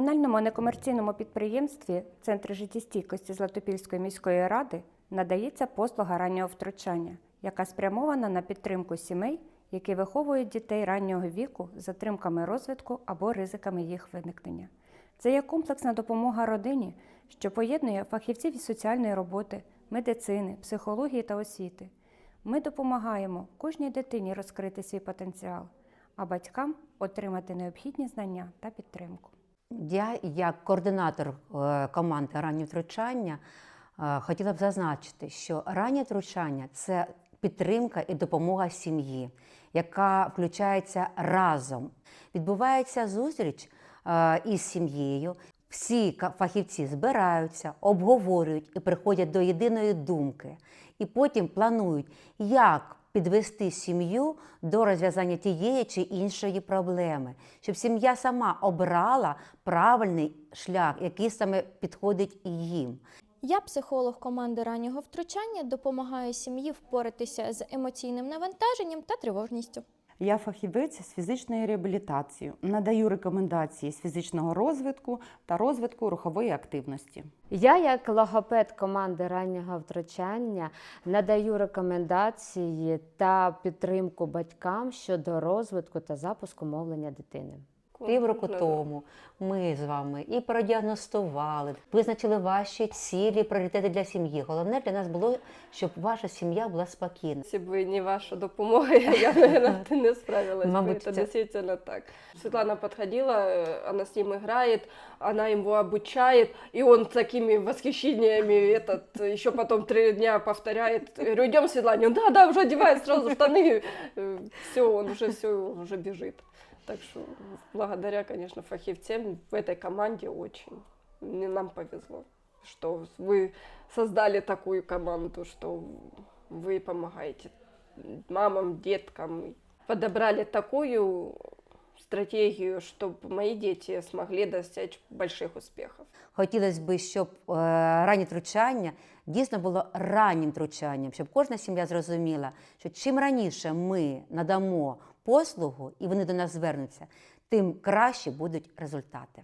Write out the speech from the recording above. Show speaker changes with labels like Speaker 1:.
Speaker 1: комунальному некомерційному підприємстві Центр життєстійкості Златопільської міської ради надається послуга раннього втручання, яка спрямована на підтримку сімей, які виховують дітей раннього віку з затримками розвитку або ризиками їх виникнення. Це є комплексна допомога родині, що поєднує фахівців із соціальної роботи, медицини, психології та освіти. Ми допомагаємо кожній дитині розкрити свій потенціал, а батькам отримати необхідні знання та підтримку.
Speaker 2: Я, як координатор е, команди раннє втручання, е, хотіла б зазначити, що раннє втручання це підтримка і допомога сім'ї, яка включається разом. Відбувається зустріч е, із сім'єю. Всі фахівці збираються, обговорюють і приходять до єдиної думки, і потім планують, як підвести сім'ю до розв'язання тієї чи іншої проблеми, щоб сім'я сама обрала правильний шлях, який саме підходить їм.
Speaker 3: Я, психолог команди раннього втручання, допомагаю сім'ї впоратися з емоційним навантаженням та тривожністю.
Speaker 4: Я фахівець з фізичної реабілітації, надаю рекомендації з фізичного розвитку та розвитку рухової активності.
Speaker 5: Я, як логопед команди раннього втручання, надаю рекомендації та підтримку батькам щодо розвитку та запуску мовлення дитини.
Speaker 2: Півроку тому ми з вами і продіагностували, визначили ваші цілі, пріоритети для сім'ї. Головне для нас було, щоб ваша сім'я була спокійна.
Speaker 6: Если бы не ваша допомога, я, наверное, не справилась бы.
Speaker 2: Мабуть,
Speaker 6: Это
Speaker 2: це-
Speaker 6: действительно так. Светлана подходила, э, она с ним играет, она его обучает, и он с такими восхищениями этот, еще потом три дня повторяет. Я говорю, идем, Светлана, Он, да, да, уже одевает сразу штаны, все, он уже все, он уже бежит. Так что благодаря, конечно, фахивцам в этой команде очень. Мне- Нам повезло, что вы создали такую команду, что вы помогаете мамам, деткам. Подобрали такую стратегию, чтобы мои дети смогли достичь больших успехов.
Speaker 2: Хотілося б, щоб е, раннє втручання дійсно було раннім втручанням, щоб кожна сім'я зрозуміла, що чим раніше ми надамо послугу і вони до нас звернуться, тим краще будуть результати.